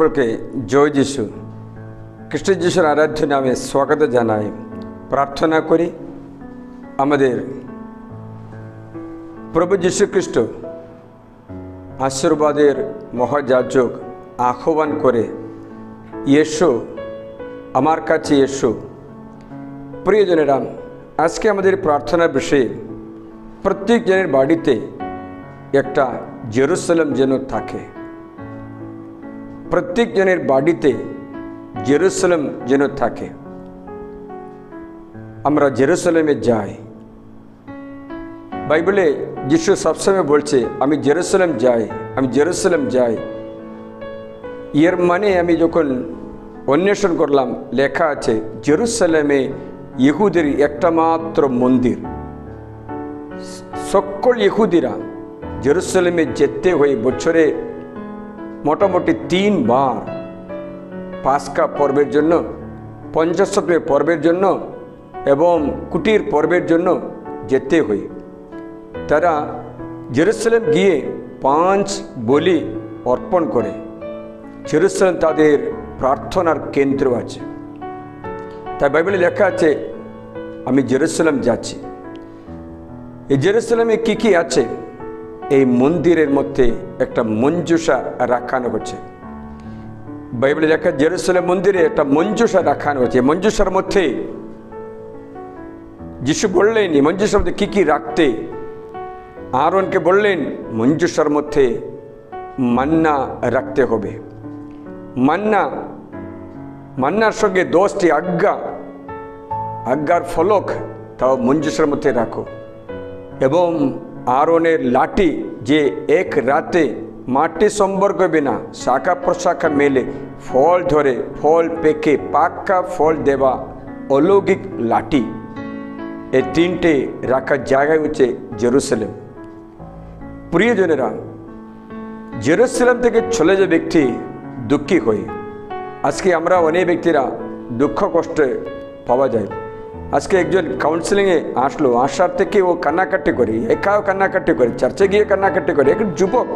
সকলকে জয় যিশু। খ্রিস্ট যিশুর আরাধ্য নামে স্বাগত জানাই, প্রার্থনা করি আমাদের প্রভু যীশু খ্রিস্ট আশীর্বাদের মহাযাজক আহ্বান করে এসো, আমার কাছে এসো। প্রিয়জনেরা, আজকে আমাদের প্রার্থনার বিষয়ে প্রত্যেক জনের বাড়িতে একটা জেরুসালাম যেন থাকে। প্রত্যেক জনের বাড়িতে জেরুসালাম যেন থাকে। আমরা জেরুসালামে যাই। বাইবেলে যিশু সবসময় বলছে, আমি জেরুসালাম যাই, আমি জেরুসালাম যাই। এর মানে আমি যখন অন্বেষণ করলাম, লেখা আছে, জেরুসালামে ইহুদের একটা মাত্র মন্দির। সকল ইহুদিরা জেরুসালামে যেতে হয়ে বছরে মোটামুটি তিনবার পাস্কা পর্বের জন্য পঞ্চাশত্ব পর্বের জন্য এবং কুটির পর্বের জন্য যেতে হয় তারা জেরুসালেম গিয়ে পাঁচ বলি অর্পণ করে। জেরুসালেম তাদের প্রার্থনার কেন্দ্র আছে। তাই বাইবেলে লেখা আছে, আমি জেরুসালেম যাচ্ছি। এই জেরুসালেমে কী কী আছে? এই মন্দিরের মধ্যে একটা মঞ্জুসা রাখানো হচ্ছে। বাইবেলে লেখা, জেরুসালেম মন্দিরে একটা মঞ্জুসা রাখানো হচ্ছে। মঞ্জুসার মধ্যে যিশু বললেন, এই মঞ্জুসার মধ্যে কী কী রাখতে? আরনকে বললেন মঞ্জুসার মধ্যে মান্না রাখতে হবে। মান্না, মান্নার সঙ্গে দশটি আজ্ঞা, আজ্ঞার ফলক তাও মঞ্জুসার মধ্যে রাখো। এবং আরনের লাঠি যে এক রাতে মাটি সম্পর্ক বিনা শাখা প্রশাখা মেলে ফল ধরে, ফল পেকে, পাক্কা ফল দেওয়া অলৌকিক লাঠি। এ তিনটে রাখার জায়গায় হচ্ছে জেরুসালেম। প্রিয়জনেরা, জেরুসালেম থেকে চলে যে ব্যক্তি দুঃখী হয়ে। আজকে আমরা অনেক ব্যক্তিরা দুঃখ কষ্টে পাওয়া যায়। আজকে একজন কাউন্সিলিংয়ে আসলো, আসার থেকে ও কান্নাকাটি করে, একাও কান্নাকাটি করে চার্চে গিয়ে কান্নাকাটি করে, একজন যুবক।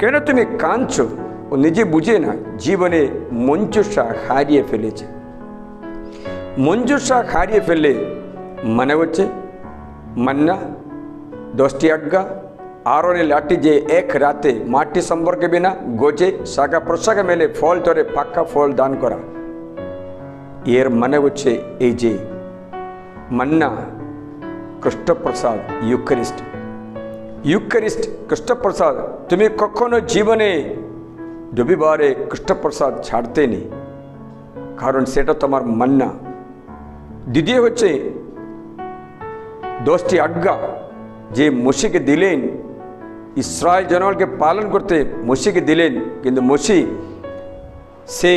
কেন তুমি কাঁদছো? ও নিজে বুঝে না, জীবনে মঞ্জুসা হারিয়ে ফেলেছে। মঞ্জুসা হারিয়ে ফেললে মানে হচ্ছে মান্না, দশটি আজ্ঞা, আরনের লাঠি যে এক রাতে মাটি সম্পর্কে বিনা, গোজে শাখা প্রশাখা মেলে ফল ধরে পাক্কা ফল দান করা। এর মানে হচ্ছে এই যে মান্না কৃষ্ণপ্রসাদ ইউক্যারিস্ট ইউক্যারিস্ট কৃষ্ণপ্রসাদ তুমি কখনো জীবনে রবিবারে কৃষ্ণপ্রসাদ ছাড়তে নেই কারণ সেটা তোমার মান্না দ্বিতীয় হচ্ছে দশটি আজ্ঞা যে মসিকে দিলেন ইসরায়েল জনগণকে পালন করতে মসিকে দিলেন কিন্তু মসি সে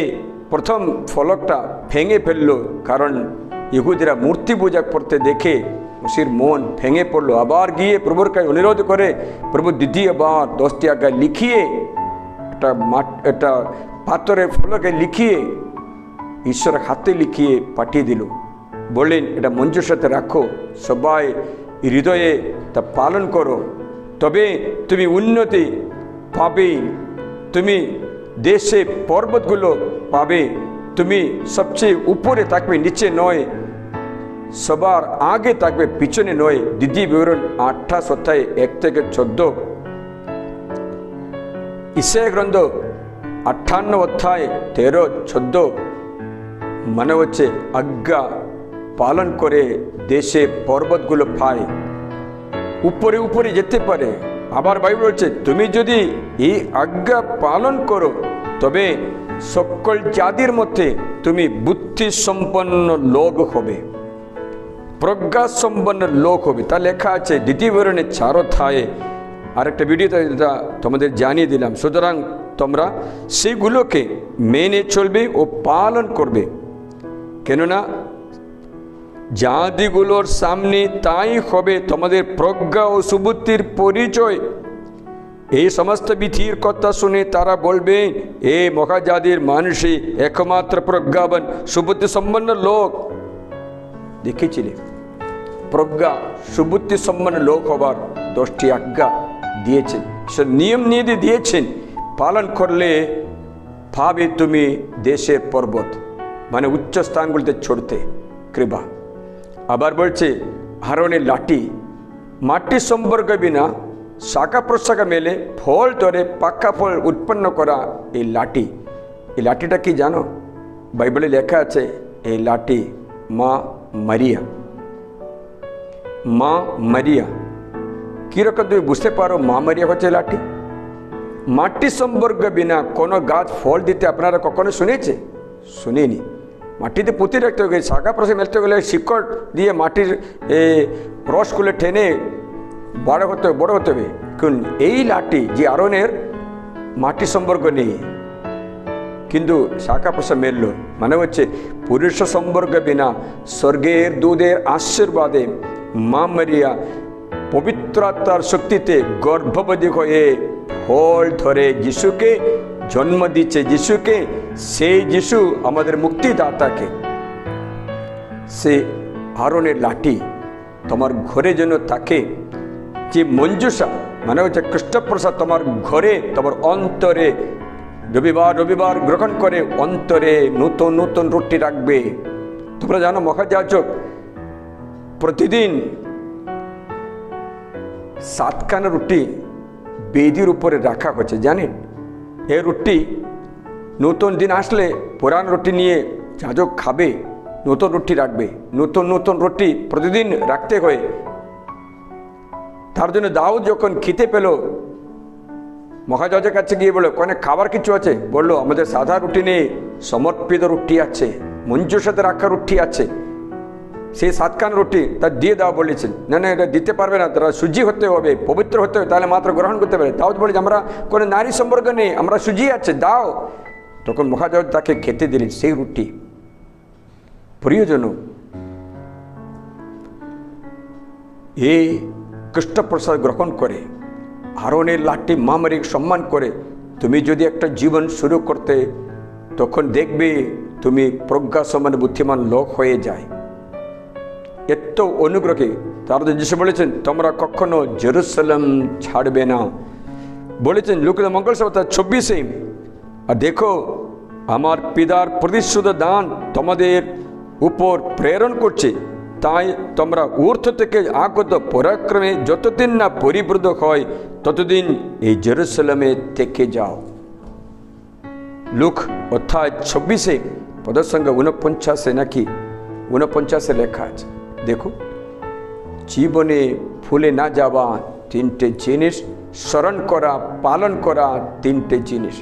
প্রথম ফলকটা ভেঙে ফেলল কারণ ইহুদিরা মূর্তি পূজা করতে দেখে মসির মন ভেঙে পড়ল। আবার গিয়ে প্রভুর কাছে অনুরোধ করে, প্রভু দ্বিতীয়বার দশটি আজ্ঞা লিখিয়ে, একটা মাঠ, একটা পাথরের ফলকে লিখিয়ে, ঈশ্বরের হাতে লিখিয়ে পাঠিয়ে দিল। বললেন, এটা মঞ্জুর সাথে রাখো, সবাই হৃদয়ে তা পালন করো। তবে তুমি উন্নতি পাবে, তুমি দেশে পর্বতগুলো পাবে, তুমি সবচেয়ে উপরে থাকবে, নিচে নয় সবার আগে থাকবে পিছনে নয় দিদি বিবরণ আঠাশ অধ্যায় এক থেকে চোদ্দ। ইসে গ্রন্থ আঠান্ন অধ্যায় তেরো চোদ্দ। মনে হচ্ছে আজ্ঞা পালন করে দেশে পর্বতগুলো পায়। উপরে উপরে যেতে পারে। আবার বাইবেল বলছে, তুমি যদি এই আজ্ঞা পালন করো, তবে সকল জাতির মধ্যে তুমি বুদ্ধি সম্পন্ন লোক হবে। প্রজ্ঞা সম্পন্ন লোক হবে। তা লেখা আছে দ্বিতীয় বিবরণে অধ্যায়ে আরেকটা ভিডিওতে তোমাদের জানিয়ে দিলাম। সুতরাং তোমরা সেগুলোকে মেনে চলবে ও পালন করবে। কেননা জাতিগুলোর সামনে তাই হবে তোমাদের প্রজ্ঞা ও সুবুদ্ধির পরিচয়। এই সমস্ত বিধির কথা শুনে তারা বলবে, এ মহাজাতির মানুষই একমাত্র প্রজ্ঞাবান সুবুদ্ধি সম্পন্ন লোক। দেখেছিলে? প্রজ্ঞা, সুবুদ্ধি সম্পন্ন লোক হবার দশটি আজ্ঞা দিয়েছেন। সে নিয়ম নীতি দিয়েছেন, পালন করলে ভাবে তুমি দেশের পর্বত মানে উচ্চ স্থানগুলিতে ছড়তে কৃপা। আবার বলছে হারনের লাঠি মাটির সম্পর্ক বিনা শাখা প্রশাখা মেলে ফল ধরে পাক্কা ফল উৎপন্ন করা এই লাঠি। এই লাঠিটা কি জানো? বাইবেলে লেখা আছে, এই লাঠি মা মারিয়া। মা মারিয়া। কীরকম তুমি বুঝতে পারো মা মারিয়া হচ্ছে লাঠি? মাটি সম্পর্ক বিনা কোনো গাছ ফল দিতে আপনারা কখনো শুনেছে? শুনিনি। মাটিতে পুঁতে রাখতে হবে শাখা প্রসে মেলতে গেলে শিকড় দিয়ে মাটির রসগুলো টেনে বড় হতে বড় হতে হবে। কারণ এই লাঠি যে আরনের মাটি সম্পর্ক নেই। কিন্তু শাখা প্রসা মেলল। মানে হচ্ছে পুরুষ সম্পর্ক বিনা স্বর্গের দুধের আশীর্বাদে মা মারিয়া পবিত্রতার শক্তিতে গর্ভবতী হয়ে ফল ধরে যিশুকে জন্ম দিচ্ছে যিশুকে, সেই যিশু আমাদের মুক্তিদাতাকে। সে আরনের লাঠি তোমার ঘরে যেন থাকে, যে মঞ্জুষা মানে হচ্ছে কৃষ্ণপ্রসাদ তোমার ঘরে, তোমার অন্তরে, রবিবার রবিবার গ্রহণ করে অন্তরে নতুন নতুন রুটি রাখবে। তোমরা জানো মহাযাচক প্রতিদিন সাতখানা রুটি বেদির উপরে রাখা হচ্ছে জানেন? এ রুটি নতুন দিন আসলে পুরান রুটি নিয়ে যাজক খাবে, নতুন রুটি রাখবে, নতুন নতুন রুটি প্রতিদিন রাখতে হয়। তার জন্য দাউদ যখন খেতে পেল মহাজজের কাছে গিয়ে বলল, কোনে খাবার কিছু আছে? বলল, আমাদের সাদা রুটি নেই, সমর্পিত রুটি আছে, মঞ্জুর সাথে রাখা রুটি আছে। সেই সাতখান রুটি তার দিয়ে দেওয়া বলেছেন। না না, এটা দিতে পারবে না, তারা সুজি হতে হবে, পবিত্র হতে হবে, তাহলে মাত্র গ্রহণ করতে পারে। দাউদ বলে যে আমরা কোনো নারী সম্পর্ক নেই, আমরা সুজি আছে, দাও। তখন মহাজজ তাকে খেতে দিলেন সেই রুটি। প্রিয়জন এই কৃষ্ণপ্রসাদ গ্রহণ করে আরনের লাঠি মামারিক সম্মান করে, তুমি যদি একটা জীবন শুরু করতে, তখন দেখবে তুমি প্রজ্ঞা সমান বুদ্ধিমান লোক হয়ে যায়। এত অনুগ্রহে তারা যিশু বলেছেন তোমরা কখনো জেরুসালাম ছাড়বে না বলেছেন লোকের মঙ্গল সভা চব্বিশে আর দেখো আমার পিতার প্রতিশ্রুত দান তোমাদের উপর প্রেরণ করছে তাই তোমরা ঊর্ধ্ব থেকে আগত পরাক্রমে যতদিন না পরিবৃত হয় ততদিন এই জেরুসালামে থেকে যাও লুক অর্থাৎ চব্বিশে পদসঙ্গ ঊনপঞ্চাশে নাকি ঊনপঞ্চাশে লেখা আছে দেখো, জীবনে ভুলে না যাওয়া তিনটে জিনিস, স্মরণ করা, পালন করা তিনটে জিনিস।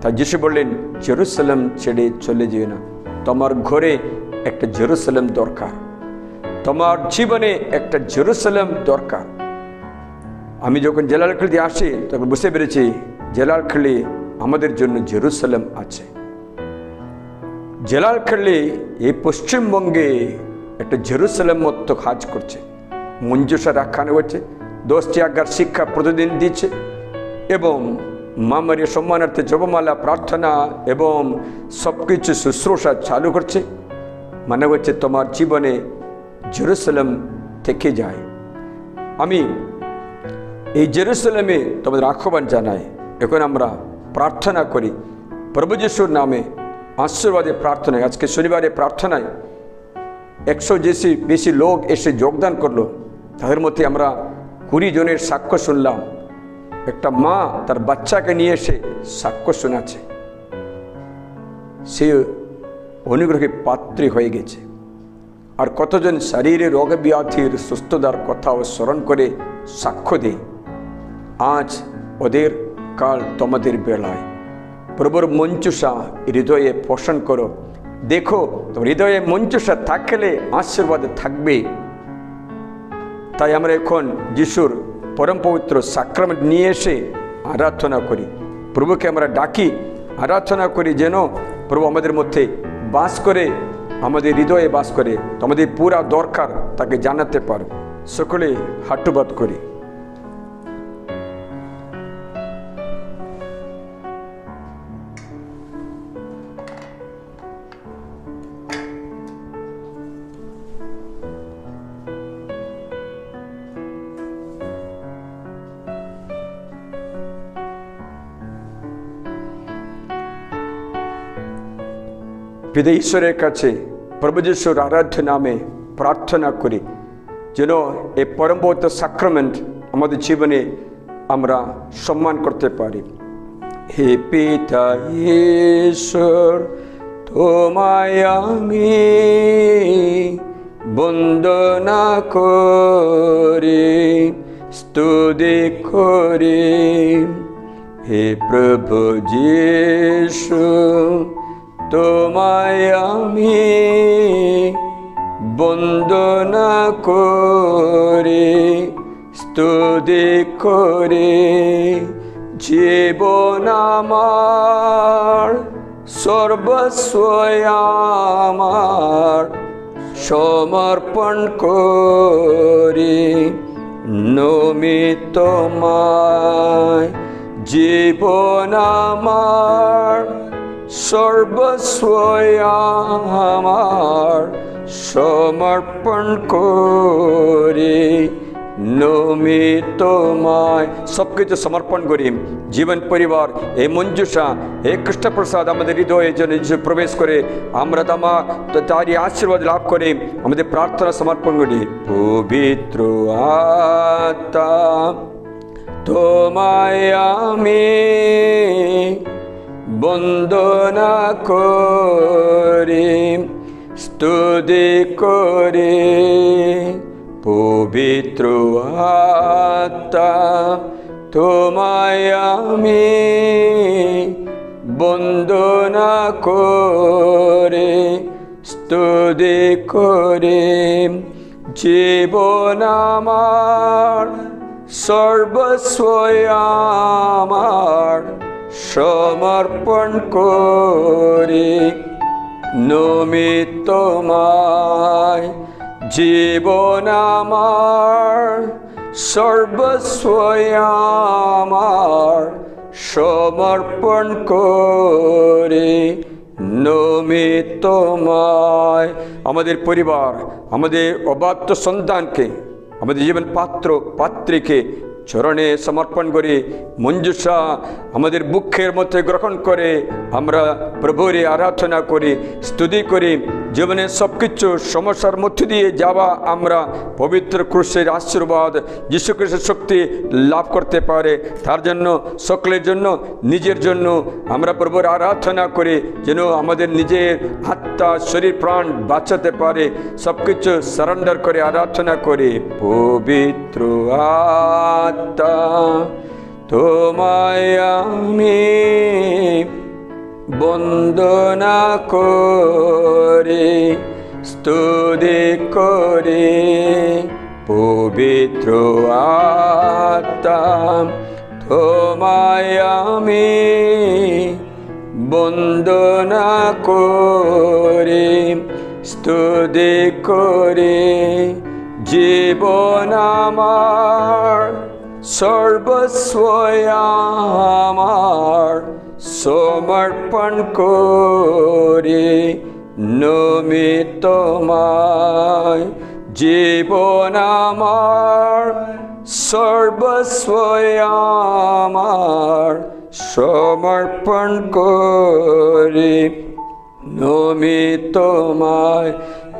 তা যিশু বললেন, জেরুসালাম ছেড়ে চলে যেও না। তোমার ঘরে একটা জেরুসালাম দরকার। তোমার জীবনে একটা জেরুসালাম দরকার। আমি যখন জেলালখালি দিয়ে আসি, তখন বুঝতে পেরেছি জেলালখালি আমাদের জন্য জেরুসালাম আছে। জেলালখালি এই পশ্চিমবঙ্গে একটা জেরুসালাম মতো কাজ করছে। মঞ্জুসা রাখানো হচ্ছে দশটি আজ্ঞার শিক্ষা প্রতিদিন দিচ্ছে এবং মামারি সম্মানার্থে জপমালা, প্রার্থনা এবং সব কিছু শুশ্রূষা চালু করছে। মানে হচ্ছে তোমার জীবনে জেরুসালাম থেকে যায়। আমি এই জেরুসালামে তোমাদের আহ্বান জানাই। এখন আমরা প্রার্থনা করি। প্রভু যিশুর নামে আশীর্বাদে প্রার্থনায়, আজকে শনিবারে প্রার্থনায় একশো বেশি বেশি লোক এসে যোগদান করল। তাদের মধ্যে আমরা কুড়ি জনের সাক্ষ্য শুনলাম। একটা মা তার বাচ্চাকে নিয়ে এসে সাক্ষ্য শোনাচ্ছে। সে অনুগ্রহে পাত্রী হয়ে গেছে। আর কতজন শরীরে রোগ ব্যাধির সুস্থতার কথাও স্মরণ করে সাক্ষ্য দেয়। আজ ওদের কাল তোমাদের বেলায়। প্রভুর মঞ্চুষা হৃদয়ে পোষণ করো। দেখো, তোমার হৃদয়ে মঞ্চসা থাকলে আশীর্বাদ থাকবে। তাই আমরা এখন যিশুর পরম পবিত্র সাক্রামেন্ট নিয়ে এসে আরাধনা করি। প্রভুকে আমরা ডাকি, আরাধনা করি যেন প্রভু আমাদের মধ্যে বাস করে, আমাদের হৃদয়ে বাস করে, তোমাদের পুরা দরকার তাকে জানাতে পারো। সকলে হাটুবাদ করি। পিতা ঈশ্বরের কাছে প্রভু যিশুর আরাধ্য নামে প্রার্থনা করি যেন এই পরমবত সাক্রমেন্ট আমাদের জীবনে আমরা সম্মান করতে পারি হে পিতা ঈশ্বর তোমায় আমি বন্দনা করি স্তুতি করি হে প্রভু যিশু তোমায় আমি বন্দনা করি, স্তুতি করে, জীবন আমার সর্বস্ব আমার সমর্পণ করি, নমিত মায়, জীবন আমার সর্বস্ব আমার সমর্পণ করি, নমিতমায়। সব কিছু সমর্পণ করি। জীবন, পরিবার এই মঞ্জুষা এই কৃষ্ণপ্রসাদ, আমাদের হৃদয়ে যেন প্রবেশ করে, আমরা তামা তারই আশীর্বাদ লাভ করে, আমাদের প্রার্থনা সমর্পণ করি। পবিত্র আত্মা, তোমায় আমি বন্দনা করি, স্তুতি করে, পবিত্র আত্মা, তোমায় আমি বন্দনা করে, স্তুতি করে, জীবন আমার সর্বস্ব আমার। সমর্পণ করে নমিতমায় জীবন আমার সর্বস্ব আমার। সমর্পণ করে নমিতমায় আমাদের পরিবার, আমাদের অবাধ্য সন্তানকে, আমাদের জীবন পাত্র পাত্রীকে চরণে সমর্পণ করে, মঞ্জুষা আমাদের বুক্ষের মধ্যে গ্রহণ করে, আমরা প্রভুরে আরাধনা করি, স্তুতি করি। জীবনের সব কিছু সমস্যার মধ্যে দিয়ে যাওয়া আমরা পবিত্র ক্রুশের আশীর্বাদ যীশু খ্রিস্টের শক্তি লাভ করতে পারে। তার জন্য, সকলের জন্য, নিজের জন্য আমরা প্রভুর আরাধনা করি, যেন আমাদের নিজের আত্মা, শরীর, প্রাণ বাঁচাতে পারে। সব কিছু সারেন্ডার করে আরাধনা করে, পবিত্র আত্মা, তোমায় আমি বন্দনা করে, স্তুতি করে, পবিত্র আত্মা তোমায় বন্দনা করে, স্তুতি করে। জীবন আমার সর্বস্ব আমার। সমর্পণ করে নমিতমায় জীবন আমার সর্বস্ব আমার। সমর্পণ করে নমিতমায়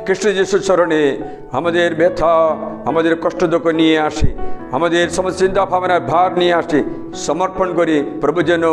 কৃষ্ণ যিশু চরণে আমাদের ব্যথা, আমাদের কষ্ট দুঃখ নিয়ে আসি। আমাদের সমস্ত চিন্তা ভাবনার ভার নিয়ে আসি সমর্পণ করি, প্রভু যেন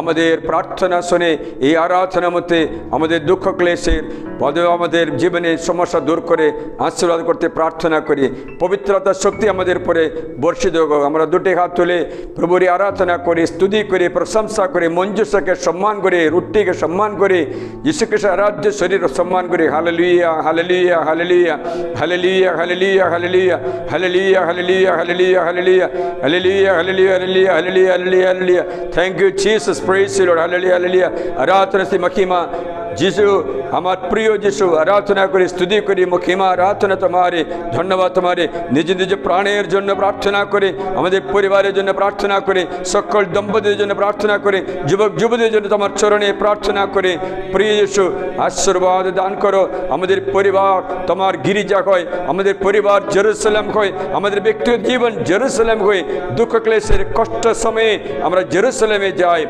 আমাদের প্রার্থনা শুনে, এই আরাধনার মধ্যে আমাদের দুঃখ ক্লেশের পদে আমাদের জীবনের সমস্যা দূর করে আশীর্বাদ করতে প্রার্থনা করি। পবিত্রতার শক্তি আমাদের পরে বর্ষিত হোক। আমরা দুটি হাত তুলে প্রভুরই আরাধনা করে, স্তুতি করে, প্রশংসা করে, মঞ্জুষাকে সম্মান করে, রুটিকে সম্মান করে যীশুখ্রিস্ট আরাধ্য শরীর সম্মান করে। Hallelujah hallelujah hallelujah hallelujah hallelujah hallelujah hallelujah hallelujah hallelujah hallelujah, hallelujah, hallelujah, hallelujah, hallelujah, hallelujah, hallelujah. Thank you, Jesus. Praise you, Lord. Hallelujah, hallelujah. Arathanasi Makima. যিশু আমার প্রিয় যিশু আরাধনা করে স্তুতি করি মহিমা আরাধনা তোমারে ধন্যবাদ তোমারে নিজ নিজ প্রাণের জন্য প্রার্থনা করে আমাদের পরিবারের জন্য প্রার্থনা করে সকল দম্পতির জন্য প্রার্থনা করে যুবক যুবতীর জন্য তোমার চরণে প্রার্থনা করে প্রিয় যিশু আশীর্বাদ দান করো আমাদের পরিবার তোমার গিরিজা হয় আমাদের পরিবার জেরুসালাম হয় আমাদের ব্যক্তিগত জীবন জেরুসালাম হয়ে দুঃখ ক্লেশের কষ্ট সময়ে আমরা জেরুসালামে যাই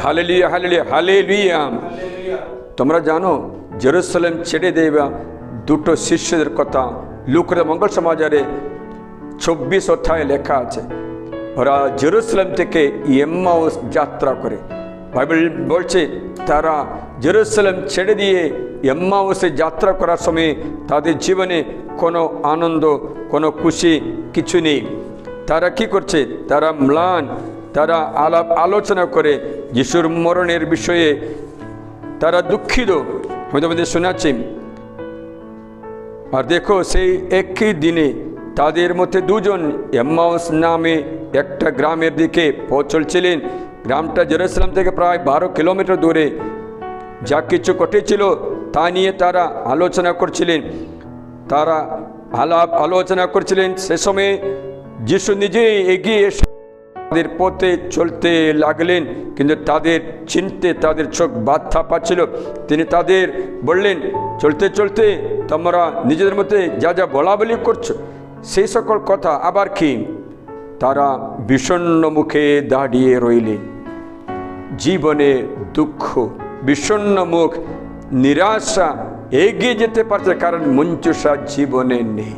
হালেলিয়া হালেলিয়া হালেলিয়া তোমরা জানো, জেরুসালেম ছেড়ে দেওয়া দুটো শিষ্যদের কথা। লুকরে মঙ্গল সমাচারে চব্বিশ অধ্যায়ে লেখা আছে, ওরা জেরুসালেম থেকে এম্মাউস যাত্রা করে। বাইবেল বলছে, তারা জেরুসালেম ছেড়ে দিয়ে এম্মাউসে যাত্রা করার সময় তাদের জীবনে কোনো আনন্দ, কোনো খুশি কিছু নেই। তারা কি করছে? তারা ম্লান, তারা আলাপ আলোচনা করে, যিশুর মরণের বিষয়ে তারা দুঃখিত। হয়তো আমাদের শোনাচ্ছি। আর দেখো, সেই একই দিনে তাদের মধ্যে দুজন এম্মাউস নামে একটা গ্রামের দিকে পথ গ্রামটা জেরুসালাম থেকে প্রায় বারো কিলোমিটার দূরে। যা কিছু ঘটেছিল তা নিয়ে তারা আলোচনা করছিলেন। তারা আলাপ আলোচনা করছিলেন। সে সময়ে যিশু নিজেই এগিয়ে এসে তাদের পথে চলতে লাগলেন, কিন্তু তাদের চিনতে তাদের চোখ বাধা পাচ্ছিল। তিনি তাদের বললেন, চলতে চলতে তোমরা নিজেদের মধ্যে যা যা বলা বলি করছ, সেই সকল কথা আবার কি? তারা বিষণ্ণ মুখে দাঁড়িয়ে রইলেন। জীবনে দুঃখ, বিষণ্ণ মুখ, নিরাশা এগিয়ে যেতে পারছে, কারণ মঞ্চুষা জীবনে নেই।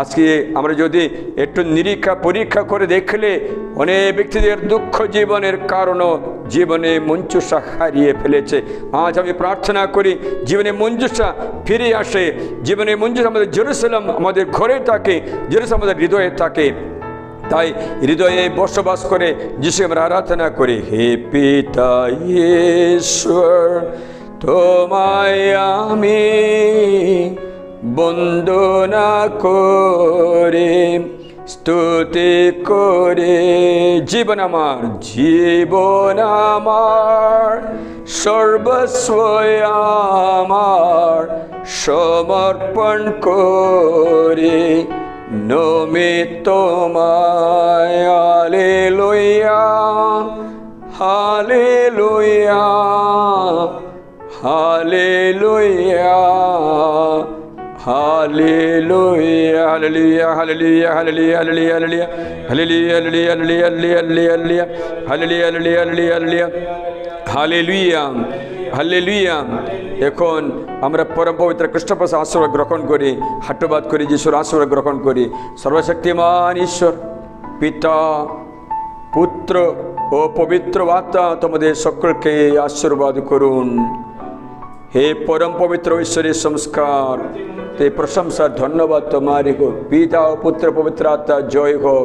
আজকে আমরা যদি একটু নিরীক্ষা, পরীক্ষা করে দেখলে অনেক ব্যক্তিদের দুঃখ জীবনের কারণও জীবনে মঞ্চুষা হারিয়ে ফেলেছে। আজ আমি প্রার্থনা করি, জীবনে মঞ্জুষা ফিরে আসে। জীবনে মঞ্জুষা আমাদের জেরুসালাম, আমাদের ঘরে থাকে, জেরুসালাম আমাদের হৃদয়ে থাকে। তাই হৃদয়ে বসবাস করে যিশু আমরা আরাধনা করি, হে পিতা ঈশ্বর তোমায় আমি বন্দনা করে, স্তুতি করে। জীবন আমার জীবন আমার, সর্বস্ব আমার, সমর্পণ করে। নমে তোমায় হালে লইয়া hallelujah hallelujah hallelujah hallelujah hallelujah hallelujah hallelujah hallelujah hallelujah hallelujah hallelujah hallelujah hallelujah hallelujah hallelujah hallelujah এখন আমরা পরম পবিত্র কৃষ্ণপ্রস আশ্রয় গ্রহণ করি হাট্টবাদ করি যিশুর আশ্রয় গ্রহণ করি সর্বশক্তিমান ঈশ্বর পিতা পুত্র ও পবিত্র আত্মা তোমাদের সকলকে আশীর্বাদ করুন হে পরম পবিত্র ঈশ্বরের সংস্কার ते प्रशंसा धन्यवाद तुम्हारी को। पिता और पुत्र पवित्र आत्मा जय हो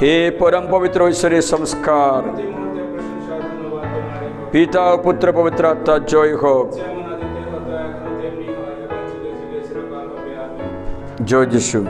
हे परम पवित्र ईश्वरी संस्कार। पिता और पुत्र पवित्र आत्मा जय हो जय जीशु।